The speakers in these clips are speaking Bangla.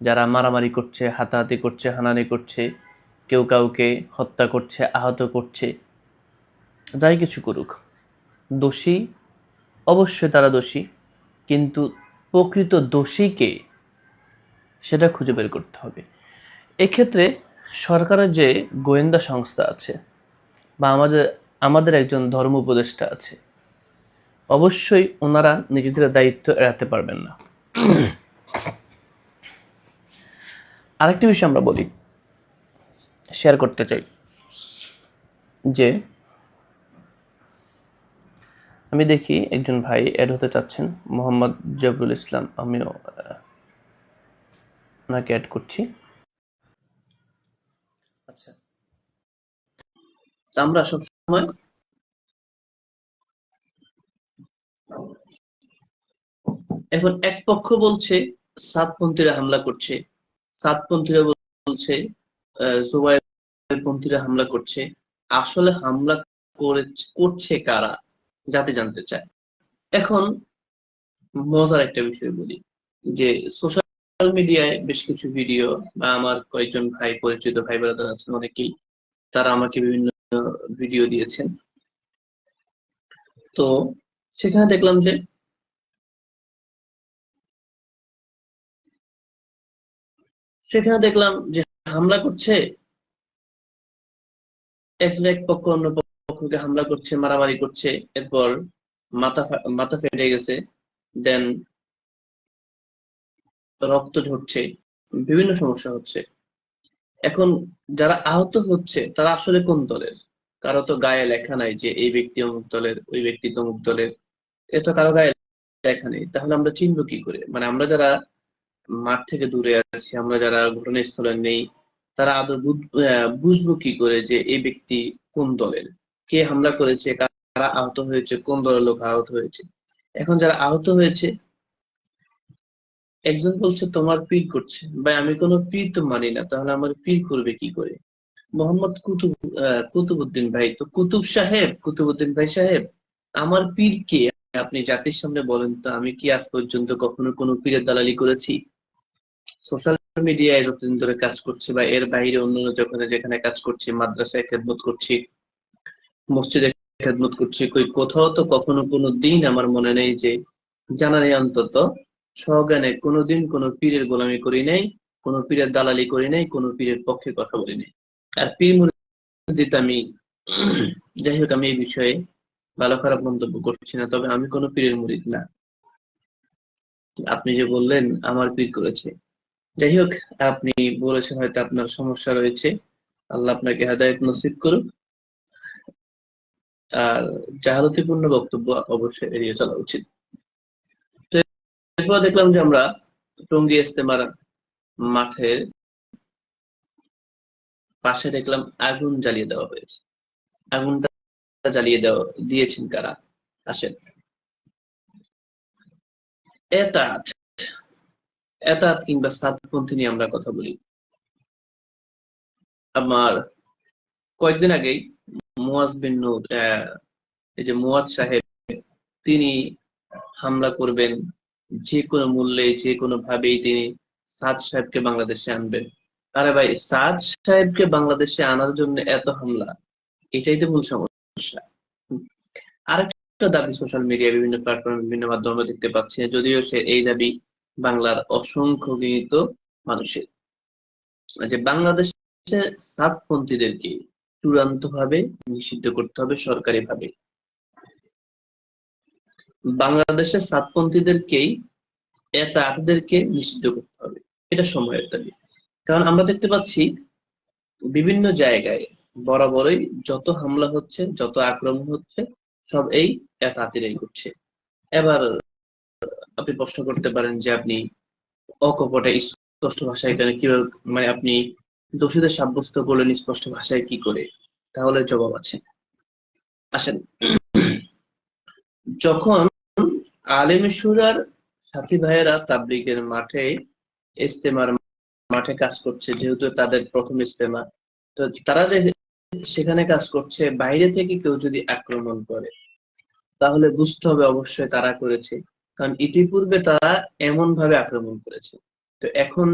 যারা মারামারি করছে, হাতাহাতি করছে হানানি করছে, কেউ কাউকে হত্যা করছে, আহত করছে, যাই কিছু করুক। দোষী অবশ্যই তারা দোষী, কিন্তু প্রকৃত দোষীকে সেটা খুঁজে বের করতে হবে। এক্ষেত্রে সরকারের যে গোয়েন্দা সংস্থা আছে বা আমাদের আমাদের একজন ধর্ম উপদেষ্টা আছে, অবশ্যই ওনারা নিজেদের দায়িত্ব এড়াতে পারবেন না। আরেকটি বিষয় আমরা বলি শেয়ার করতে চাই, যে আমি দেখি একজন ভাই অ্যাড হতে চাচ্ছেন, মোহাম্মদ জবরুল ইসলাম। আমিও ওনাকে অ্যাড করছি। আচ্ছা। আমরা সব সময় এখন এক পক্ষ বলছে সাতপন্থীরা হামলা করছে। সাতপন্থীরা বলছে পন্থীরা হামলা করছে। আসলে হামলা করে করছে কারা জাতি জানতে চায়। এখন মজার একটা বিষয় বলি, যে সোশ্যাল মিডিয়ায় বেশ কিছু ভিডিও, বা আমার কয়েকজন ভাই, পরিচিত ভাই ব্রাদার আছেন অনেকেই, তারা আমাকে বিভিন্ন ভিডিও দিয়েছেন। তো সেখানে দেখলাম যে সেখানে দেখলাম যে হামলা করছে এক এক পক্ষ, অন্য পক্ষকে হামলা করছে, মারামারি করছে, এরপর মাথা মাথা ফেটে গেছে, দেন রক্ত ঝরছে, বিভিন্ন সমস্যা হচ্ছে। এখন যারা আহত হচ্ছে, তারা আসলে কোন দলের? কারও তো গায়ে লেখা নাই যে এই ব্যক্তি অমুক দলের, ওই ব্যক্তি তমুক দলের, এ তো কারও গায়ে লেখা নেই। তাহলে আমরা চিনবো কি করে? মানে আমরা যারা মাঠ থেকে দূরে আছি, আমরা যারা ঘটনাস্থলে নেই, তারা আদৌ বুঝব কি করে যে এই ব্যক্তি কোন দলের? কে হামলা করেছে? কারা আহত হয়েছে? কোন দলের লোক আহত হয়েছে? এখন যারা আহত হয়েছে, একজন বলছে, তোমার পীর করছে। ভাই, আমি কোনো পীর তো মানি না, তাহলে আমার পীর করবে কি করে? মোহাম্মদ কুতুব কুতুবুদ্দিন ভাই, তো কুতুব সাহেব কুতুবুদ্দিন ভাই সাহেব, আমার পীর কে? আপনি জাতির সামনে বলেন, তো আমি কি আজ পর্যন্ত কখনো কোনো পীরের দালালি করেছি? সোশ্যাল মিডিয়ায় যতদিন ধরে কাজ করছি বা এর বাইরে অন্যান্য যেখানে যেখানে কাজ করছি, মাদ্রাসায় খেদমত করছি, মসজিদে খেদমত করছি, কই কোথাও তো কখনো কোনো দিন আমার মনে নেই যে জানা নেই অন্তত সজ্ঞানে কোনোদিন কোনো পীরের গোলামি করি নাই, কোনো পীরের দালালি করি নাই, কোনো পীরের পক্ষে কথা বলি নাই। আর পীর মুরিদিতে আমি যাই হোক, আমি এই বিষয়ে ভালো খারাপ মন্তব্য করছি না, তবে আমি কোনো পীরের মুরিদ না। আপনি যে বললেন, আমার পীর করেছে। যাই হোক, আপনি বলেছেন হয়তো আপনার সমস্যা রয়েছে। আল্লাহ আপনাকে হেদায়ত নসিব করুক। আর জাহালতিপূর্ণ বক্তব্য অবশ্যই এড়িয়ে চলা উচিত। এরপর দেখলাম যে আমরা টঙ্গী ইস্তেমার মাঠের পাশে দেখলাম আগুন জ্বালিয়ে দেওয়া হয়েছে। আগুনটা জ্বালিয়ে দেওয়া দিয়েছেন কারা? আসেন। এতাত এতাত কিংবা সাতপন্থী নিয়ে আমরা কথা বলি। আমার কয়েকদিন আগেই মুয়াজ বিন নূর এই যে মুয়াজ সাহেব, তিনি হামলা করবেন, যে কোনো মূল্যে, যে কোনো ভাবেই তিনি সাদ সাহেবকে বাংলাদেশে আনবেন। আরে ভাই, সাদ সাহেবকে বাংলাদেশে আনার জন্য এত হামলা, এটাই তো মূল সমস্যা। আরেকটা দাবি সোশ্যাল মিডিয়া বিভিন্ন প্ল্যাটফর্মে বিভিন্ন মাধ্যমে দেখতে পাচ্ছি, যদিও সে এই দাবি বাংলার অসংখ্য গৃহীত মানুষের। যে বাংলাদেশে সাতপন্থীদেরকে চূড়ান্ত ভাবে নিষিদ্ধ করতে হবে সরকারি ভাবে বাংলাদেশের সাতপন্থীদেরকেই এতাদেরকে নিষিদ্ধ করতে হবে। এটা সময়ের দাবি। কারণ আমরা দেখতে পাচ্ছি বিভিন্ন জায়গায় বরাবরই যত হামলা হচ্ছে, যত আক্রমণ হচ্ছে, সব এই এতাতিরাই করছে এবার আপনি প্রশ্ন করতে পারেন যে আপনি অকপটে স্পষ্ট ভাষায় কেন কীভাবে মানে আপনি দোষীদের সাব্যস্ত করলেন স্পষ্ট ভাষায় কি করে? তাহলে জবাব আছে। আসেন। যখন আলেম সুরার সাথী ভাইয়েরা তাবলিগের মাঠে ইস্তেমার মাঠে কাজ করছে, যেহেতু তাদের প্রথম ইস্তেমা তো তারা যে সেখানে কাজ করছে, বাইরে থেকে কেউ যদি আক্রমণ করে, তাহলে বুঝতে হবে অবশ্যই তারা করেছে, কারণ ইতিপূর্বে তারা এমন ভাবে আক্রমণ করেছে। তো এখন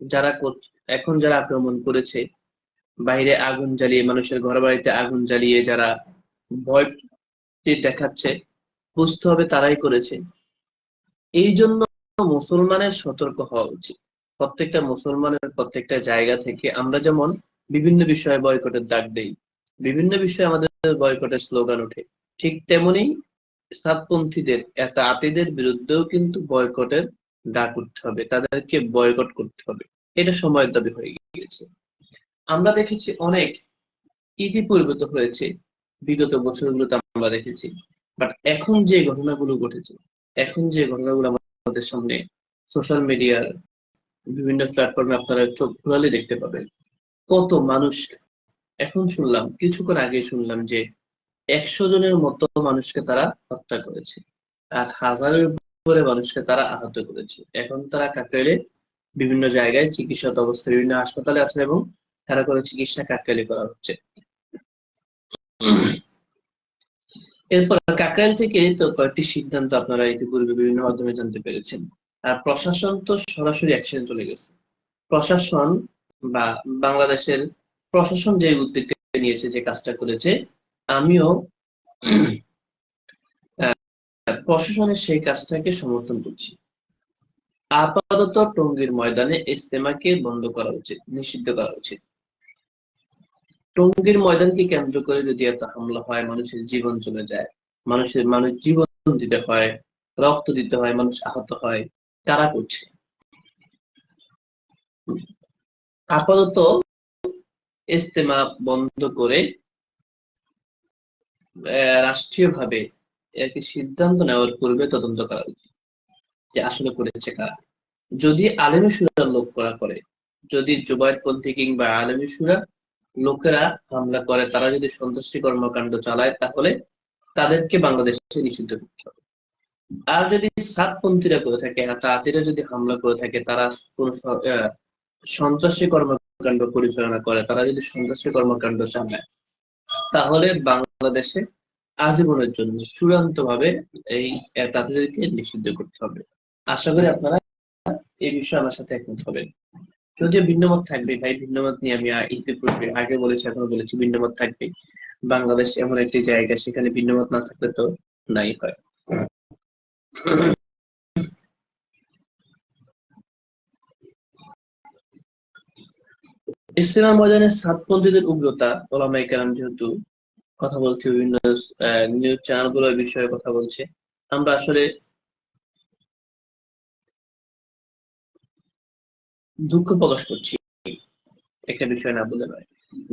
যারা এখন যারা আক্রমণ করেছে, বাইরে আগুন জ্বালিয়ে, মানুষের ঘর বাড়িতে আগুন জ্বালিয়ে যারা ভয় দেখাচ্ছে, বুঝতে হবে তারাই করেছে। এই জন্য মুসলমানের সতর্ক হওয়া উচিত। প্রত্যেকটা মুসলমানের প্রত্যেকটা জায়গা থেকে আমরা যেমন বিভিন্ন বিষয়ে বয়কটের ডাক দেই। বিভিন্ন বিষয়ে আমাদের বয়কটের স্লোগান ওঠে। ঠিক তেমনি সাতপন্থীদের আতিদের বিরুদ্ধেও কিন্তু বয়কটের ডাক উঠতে হবে। তাদেরকে বয়কট করতে হবে। এটা সময়ের দাবি হয়ে গিয়েছে। আমরা দেখেছি অনেক ইতিপূর্বে তো হয়েছে, বিগত বছরগুলোতে আমরা দেখেছি। বাট এখন যে ঘটনাগুলো ঘটেছে, এখন যে ঘটনাগুলো আমাদের সামনে সোশ্যাল মিডিয়ার বিভিন্ন প্ল্যাটফর্মে আপনারা চোখ ঘোরালে দেখতে পাবেন। কত মানুষ? এখন শুনলাম, কিছুক্ষণ আগে শুনলাম যে একশো জনের মতো মানুষকে তারা হত্যা করেছে। আর হাজারের উপরে মানুষকে তারা আহত করেছে। এখন তারা কাকরাইলে বিভিন্ন জায়গায় চিকিৎসা অবস্থা বিভিন্ন হাসপাতালে আছে এবং তারা করে চিকিৎসা কাকরাইলে করা হচ্ছে। এরপর কাকরাইল থেকে তো কয়েকটি সিদ্ধান্ত আপনারা ইতিপূর্বে বিভিন্ন মাধ্যমে জানতে পেরেছেন। আর প্রশাসন তো সরাসরি অ্যাকশন চলে গেছে। প্রশাসন বা বাংলাদেশের প্রশাসন যে উদ্যোগটা নিয়েছে, যে কাজটা করেছে, আমিও প্রশাসনের সেই কাজটাকে সমর্থন করছি। আপাতত টঙ্গীর ময়দানে ইজতেমাকে বন্ধ করা উচিত, নিষিদ্ধ করা উচিত। টঙ্গীর ময়দানকে কেন্দ্র করে যদি এত হামলা হয়, মানুষের জীবন চলে যায়, মানুষের মানুষ জীবন দিতে হয়, রক্ত দিতে হয়, মানুষ আহত হয়, তারা করছে। আপাতত ইজতেমা বন্ধ করে রাষ্ট্রীয়ভাবে একটি সিদ্ধান্ত নেওয়ার পূর্বে তদন্ত করা উচিত যে আসলে করেছে কারা। যদি আলেমী সুরার লোক করা করে, যদি জুবাইরপন্থী কিংবা আলেমী সুরা লোকেরা হামলা করে, তারা যদি সন্ত্রাসী কর্মকাণ্ড চালায়, তাহলে তাদেরকে বাংলাদেশে নিষিদ্ধ করতে হবে। আর যদি সাতপন্থীরা করে থাকে হাতাহাতিরা যদি হামলা করে থাকে, তারা কোন সন্ত্রাসী কর্মকাণ্ড পরিচালনা করে, তারা যদি সন্ত্রাসী কর্মকাণ্ড চালায় তাহলে বাংলাদেশে আজীবনের জন্য চূড়ান্ত ভাবে এই তাদেরকে নিষিদ্ধ করতে হবে। আশা করি আপনারা এই বিষয়ে আমার সাথে একমত হবেন। যদিও ভিন্নমত থাকবে ভাই, ভিন্নমত নিয়ে আমি ইতিপূর্বে আগে বলেছি, এখনও বলেছি, ভিন্নমত থাকবে বাংলাদেশ এমন একটি জায়গা, সেখানে ভিন্নমত না থাকলে তো নাই হয়। ইসলাম ময়দানে সাতপন্থীদের উগ্রতা ওলামাই কেরাম যেহেতু কথা বলছে, বিভিন্ন নিউজ চ্যানেলগুলো বিষয়ে কথা বলছে, আমরা আসলে দুঃখ প্রকাশ করছি একটা বিষয় না বলে নয়।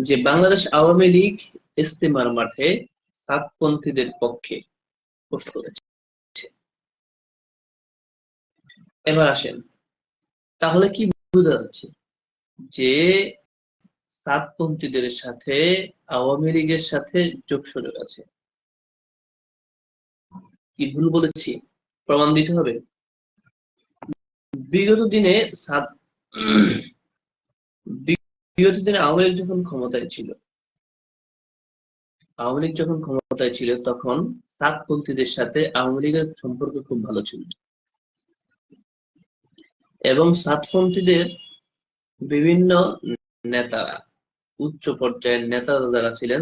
যে বাংলাদেশ আওয়ামী লীগ ইস্তেমার মাঠে সাতপন্থীদের পক্ষে পোস্ট করেছে। এবার আসেন, তাহলে কি বোঝা যাচ্ছে যে সাতপন্থীদের সাথে, আওয়ামী লীগের সাথে যোগসূচক আছে। কি ভুল বলেছি? প্রমাণ দিতে হবে? বিগত দিনে সাত, বিগত দিনে আওয়ামী লীগ যখন ক্ষমতায় ছিল, আওয়ামী লীগ যখন ক্ষমতায় ছিল, তখন সাতপন্থীদের সাথে আওয়ামী লীগের সম্পর্ক খুব ভালো ছিল। এবং সাতপন্থীদের বিভিন্ন নেতারা উচ্চ পর্যায়ের নেতা যারা ছিলেন,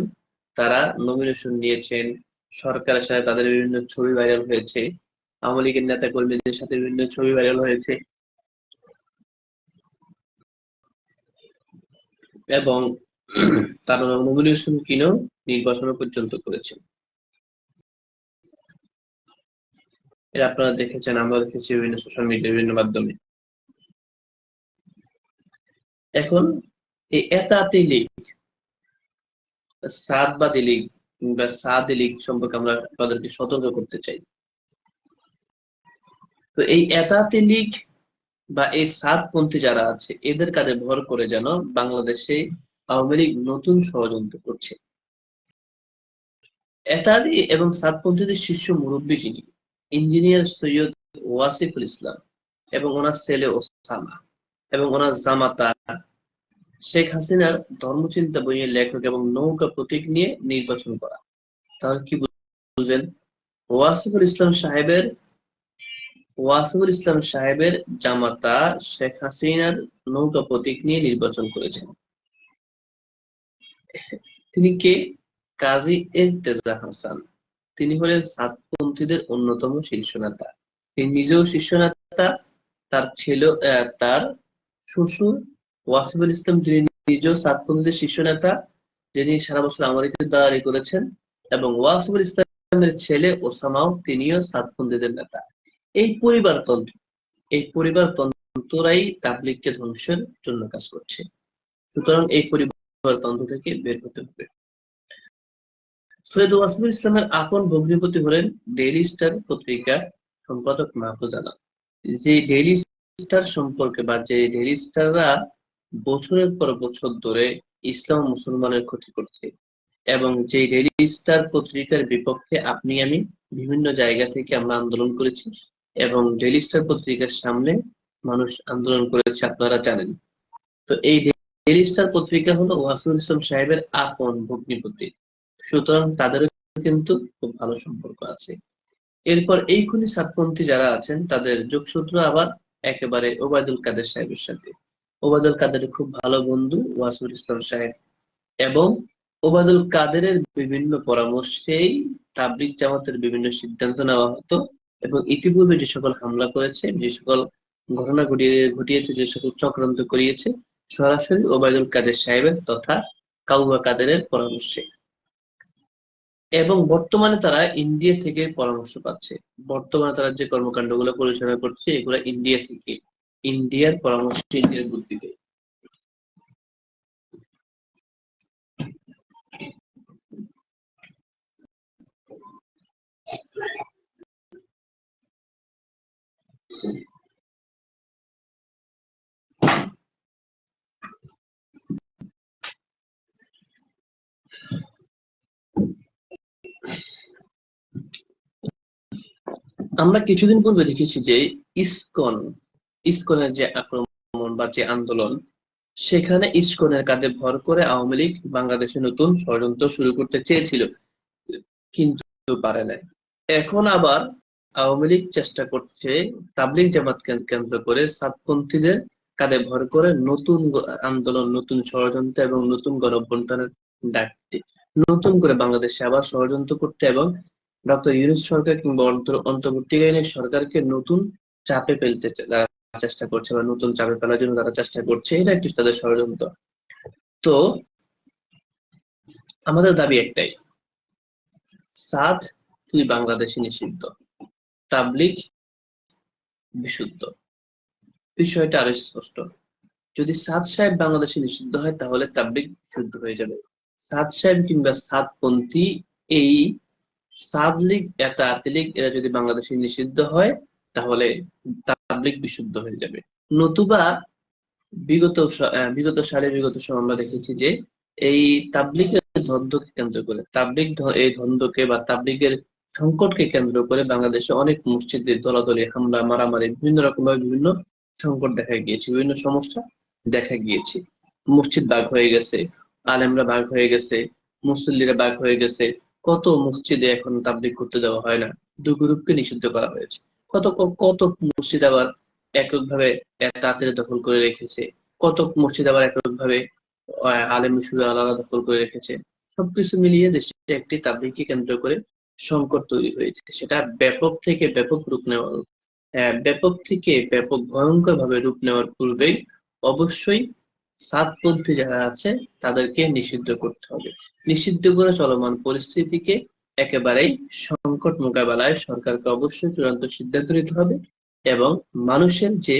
তারা নমিনেশন নিয়েছেন। সরকারের সাথে তাদের বিভিন্ন ছবি ভাইরাল হয়েছে। আওয়ামী লীগের নেতা কর্মীদের সাথে বিভিন্ন ছবি ভাইরাল হয়েছে। এবং তারা নমিনেশন কিনেও নির্বাচন পর্যন্ত করেছেন। এটা আপনারা দেখেছেন, আমরা দেখেছি বিভিন্ন সোশ্যাল মিডিয়া বিভিন্ন মাধ্যমে। এখন এই এতাতি লীগ সাদবাদী লীগ কিংবা সাদি লীগ সম্পর্কে আমরা তাদেরকে সতর্ক করতে চাই। তো এই এতাতি লীগ বা এই সাতপন্থী যারা আছে, এদের কাঁধে ভর করে যেন বাংলাদেশে আওয়ামী লীগ নতুন ষড়যন্ত্র করছে। এতাদি এবং সাতপন্থীদের শীর্ষ মুরব্বী যিনি, ইঞ্জিনিয়ার সৈয়দ ওয়াসিফুল ইসলাম এবং ওনার ছেলে ওসামা এবং ওনার জামাতা শেখ হাসিনার ধর্মচিন্তা বইয়ের লেখক এবং নৌকা প্রতীক নিয়ে নির্বাচন করা। তাহলে কি বুঝেন ওয়াসিফুল ইসলাম সাহেবের ওয়াসিমুল ইসলাম সাহেবের জামাতা শেখ হাসিনার নৌকা প্রতীক নিয়ে নির্বাচন করেছেন। তিনি কে? কাজী এরতেজা হাসান। তিনি হলেন সাতপন্থীদের অন্যতম শীর্ষ নেতা তিনি নিজেও শীর্ষ নেতা তার ছেলে তার শ্বশুর ওয়াসিফুল ইসলাম তিনি নিজেও সাতপন্থীদের শীর্ষ নেতা, যিনি সারা বছর আমেরিকাতে দাঁড়ারি করেছেন, এবং ওয়াসিফুল ইসলামের ছেলে ওসামাও তিনিও সাতপন্থীদের নেতা। এই পরিবারতন্ত্র এই পরিবারতন্ত্ররাই তাবলিগকে ধ্বংসের জন্য কাজ করছে। সুতরাং এই পরিবারতন্ত্র থেকে বের হতে হবে। সৈয়দ ওয়াসিফুল ইসলামের আপন ভগ্নিপতি হলেন ডেইলি স্টার পত্রিকার সম্পাদক মাহফুজ আলম। যে ডেইলি স্টার সম্পর্কে বা যে ডেইলি স্টাররা বছরের পর বছর ধরে ইসলাম মুসলমানের ক্ষতি করছে এবং যে স্টার পত্রিকার বিপক্ষে আপনি আমি বিভিন্ন জায়গা থেকে আমরা আন্দোলন করেছি এবং স্টার পত্রিকার সামনে মানুষ আন্দোলন করেছে, আপনারা জানেন। তো এই ডেইলি স্টার পত্রিকা হলো ওয়াসুল ইসলাম সাহেবের আপন ভগ্নিপতি। সুতরাং তাদেরও কিন্তু খুব ভালো সম্পর্ক আছে। এরপর এই খুনি সাতপন্থী যারা আছেন, তাদের যোগসূত্র আবার একেবারে ওবায়দুল কাদের সাহেবের সাথে। ওবায়দুল কাদের খুব ভালো বন্ধু ওয়াসিফুল ইসলাম সাহেব। এবং ওবায়দুল কাদেরের বিভিন্ন পরামর্শেই তাবলিগ জামাতের বিভিন্ন সিদ্ধান্ত নেওয়া হতো এবং ইতিপূর্বে যে সকল হামলা করেছে, যে সকল ঘটনা ঘটিয়ে, ঘটিয়েছে, যে সকল চক্রান্ত করিয়েছে, সরাসরি ওবায়দুল কাদের সাহেবের তথা কাউয়া কাদেরের পরামর্শে। এবং বর্তমানে তারা ইন্ডিয়া থেকে পরামর্শ পাচ্ছে। বর্তমানে তারা যে কর্মকাণ্ডগুলো পরিচালনা করছে, এগুলো ইন্ডিয়া থেকে। ইন্ডিয়ার পরামর্শ ইন্ডিয়ার বুদ্ধিতে। আমরা কিছুদিন পূর্বে দেখেছি যে ইসকন ইসকনের যে আক্রমণ বা যে আন্দোলন, সেখানে ইসকনের কাঁধে ভর করে আওয়ামী লীগ বাংলাদেশে নতুন ষড়যন্ত্র শুরু করতে চেয়েছিল, কিন্তু পারে নাই। এখন আবার আওয়ামী লীগ চেষ্টা করছে তাবলিগ জামাত কেন্দ্র করে সাতপন্থীদের কাঁধে ভর করে নতুন আন্দোলন, নতুন ষড়যন্ত্র এবং নতুন গণঅভ্যুত্থানের ডাকতে নতুন করে বাংলাদেশে আবার ষড়যন্ত্র করতে এবং ডক্টর ইউনুস সরকার কিংবা অন্তর্বর্তীকালীন সরকারকে নতুন চাপে ফেলতে চেষ্টা করছে বা নতুন চাপে ফেলার জন্য তারা চেষ্টা করছে, এটা একটি তাদের ষড়যন্ত্র। তো আমাদের দাবি একটাই, সাদ তুই বাংলাদেশে নিষিদ্ধ তাবলিক বিশুদ্ধ। বিষয়টা আরও স্পষ্ট, যদি সাদ সাহেব বাংলাদেশে নিষিদ্ধ হয় তাহলে তাবলিক বিশুদ্ধ হয়ে যাবে। সাদ সাহেব কিংবা সাদপন্থী এই সাদ লীগ এটা লীগ এরা যদি বাংলাদেশে নিষিদ্ধ হয় তাহলে তাবলিক বিশুদ্ধ হয়ে যাবে। নতুবা বিগত বিগত সালে বিগত সময় আমরা দেখেছি যে এই তাবলিগের দ্বন্দ্বকে কেন্দ্র করে তাবলিগ এই দ্বন্দ্বকে বা তাবলিগের সংকটকে কেন্দ্র করে বাংলাদেশে অনেক মসজিদে দলাদলি, হামলা, মারামারি, বিভিন্ন রকম ভাবে বিভিন্ন সংকট দেখা গিয়েছে, বিভিন্ন সমস্যা দেখা গিয়েছে। মসজিদ বাঘ হয়ে গেছে, আলেমরা বাঘ হয়ে গেছে, মুসল্লিরা বাঘ হয়ে গেছে, কত মসজিদে এখন তাবলিগ করতে দেওয়া হয় না, দু গ্রুপকে নিষিদ্ধ করা হয়েছে। কত কত মসজিদ আবার এককভাবে তাঁতের দখল করে রেখেছে? কত মসজিদ আবার এককভাবে আলেম আলাদা দখল করে রেখেছে? সবকিছু মিলিয়ে দেশে একটি তাবলিগকে কেন্দ্র করে সংকট তৈরি হয়েছে। সেটা ব্যাপক থেকে ব্যাপক রূপ নেওয়া ব্যাপক থেকে ব্যাপক ভয়ঙ্কর ভাবে রূপ নেওয়ার পূর্বেই অবশ্যই সাতপন্থী যারা আছে তাদেরকে নিষিদ্ধ করতে হবে। নিষিদ্ধ করে চলমান পরিস্থিতিকে একেবারেই সংকট মোকাবেলায় সরকারকে অবশ্যই চূড়ান্ত সিদ্ধান্ত নিতে হবে এবং মানুষের যে,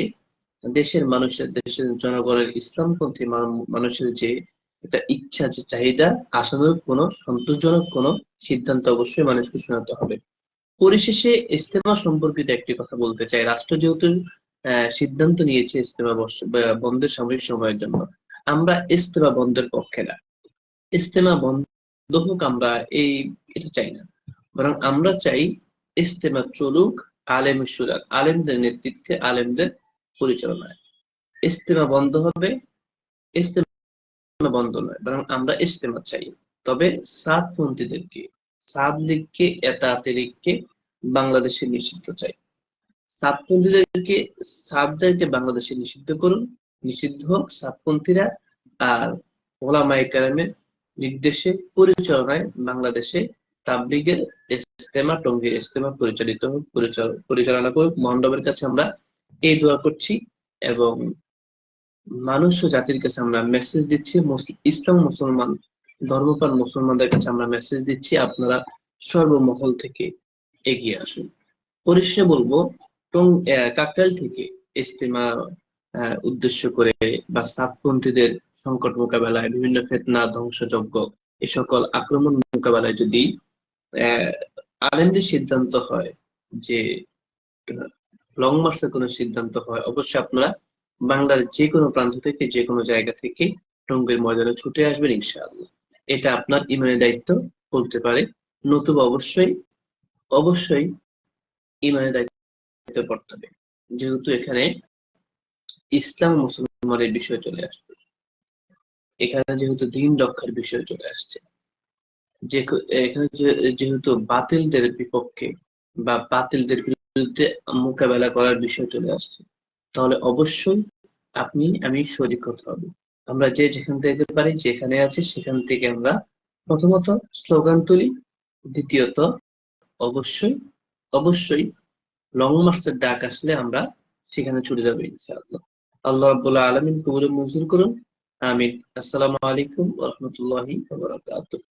দেশের মানুষের, দেশের জনগণের ইসলামপন্থী মানুষের যে একটা ইচ্ছা, যে চাহিদা, আশানুরূপ কোনো সন্তোষজনক কোনো সিদ্ধান্ত অবশ্যই মানুষকে শোনাতে হবে। পরিশেষে ইস্তেমা সম্পর্কিত একটি কথা বলতে চাই। রাষ্ট্র যেহেতু সিদ্ধান্ত নিয়েছে ইস্তেমা বন্ধের সাময়িক সময়ের জন্য, আমরা ইস্তেমা বন্ধের পক্ষে না। ইস্তেমা বন্ধ হোক আমরা এই এটা চাই না। বরং আমরা চাই ইস্তেমা চলুক আলেম সুরার আলেমদের নেতৃত্বে, আলেমদের পরিচালনায়। ইস্তেমা বন্ধ হবে ইস্তেমা বন্ধ নয়, বরং আমরা ইস্তেমা চাই। তবে সাতপন্থীদেরকে সাদ লীগকে, এতাতে লীগকে বাংলাদেশে নিষিদ্ধ চাই। সাতপন্থীদেরকে সাতদেরকে বাংলাদেশে নিষিদ্ধ করুন, নিষিদ্ধ হোক সাতপন্থীরা আর ওলামায়ে কেরামের নির্দেশে, পরিচালনায় বাংলাদেশে তাবলিগের ইস্তেমা টঙ্গীর ইস্তেমা পরিচালিত হোক পরিচাল- পরিচালনা করুক মণ্ডপের কাছে আমরা এই দোয়া করছি এবং মানুষ ও জাতির কাছে আমরা মেসেজ দিচ্ছি ইসলাম মুসলমান ধর্মপ্রাণ মুসলমানদের কাছে আমরা মেসেজ দিচ্ছি আপনারা সর্বমহল থেকে এগিয়ে আসুন। পরিশেষে বলব টং আহ, কাকরাইল থেকে ইস্তেমা উদ্দেশ্য করে বা সাতপন্থীদের সংকট মোকাবেলায় বিভিন্ন ফেতনা ধ্বংসযজ্ঞ এ সকল আক্রমণ মোকাবেলায় যদি আলেমদের সিদ্ধান্ত হয় যে লং মার্চের কোনো সিদ্ধান্ত হয়, অবশ্যই আপনারা বাংলার যে কোনো প্রান্ত থেকে, যে কোনো জায়গা থেকে টঙ্গীর ময়দানে ছুটে আসবেন, ইনশাআল্লাহ। এটা আপনার ইমানের দায়িত্ব বলতে পারে। নতুবা অবশ্যই অবশ্যই ইমানের দায়িত্ব করতে হবে। যেহেতু এখানে ইসলাম মুসলমানের বিষয় চলে আসবে। এখানে যেহেতু দিন রক্ষার বিষয় চলে আসছে। যে এখানে যেহেতু বাতিলদের বিপক্ষে বা বাতিলদের বিরুদ্ধে মোকাবেলা করার বিষয় চলে আসছে, তাহলে অবশ্যই আপনি, আমি শরিক হতে হবে। আমরা যে যেখান থেকে পারি, যেখানে আছে, সেখান থেকে আমরা প্রথমত স্লোগান তুলি, দ্বিতীয়ত অবশ্যই অবশ্যই লং মার্চের ডাক আসলে আমরা সেখানে ছুটে যাব, ইনশাআল্লাহ। আল্লাহ রাব্বুল আলামিন কবুল মঞ্জুর করুন। আমিন। আসসালামু আলাইকুম ওয়া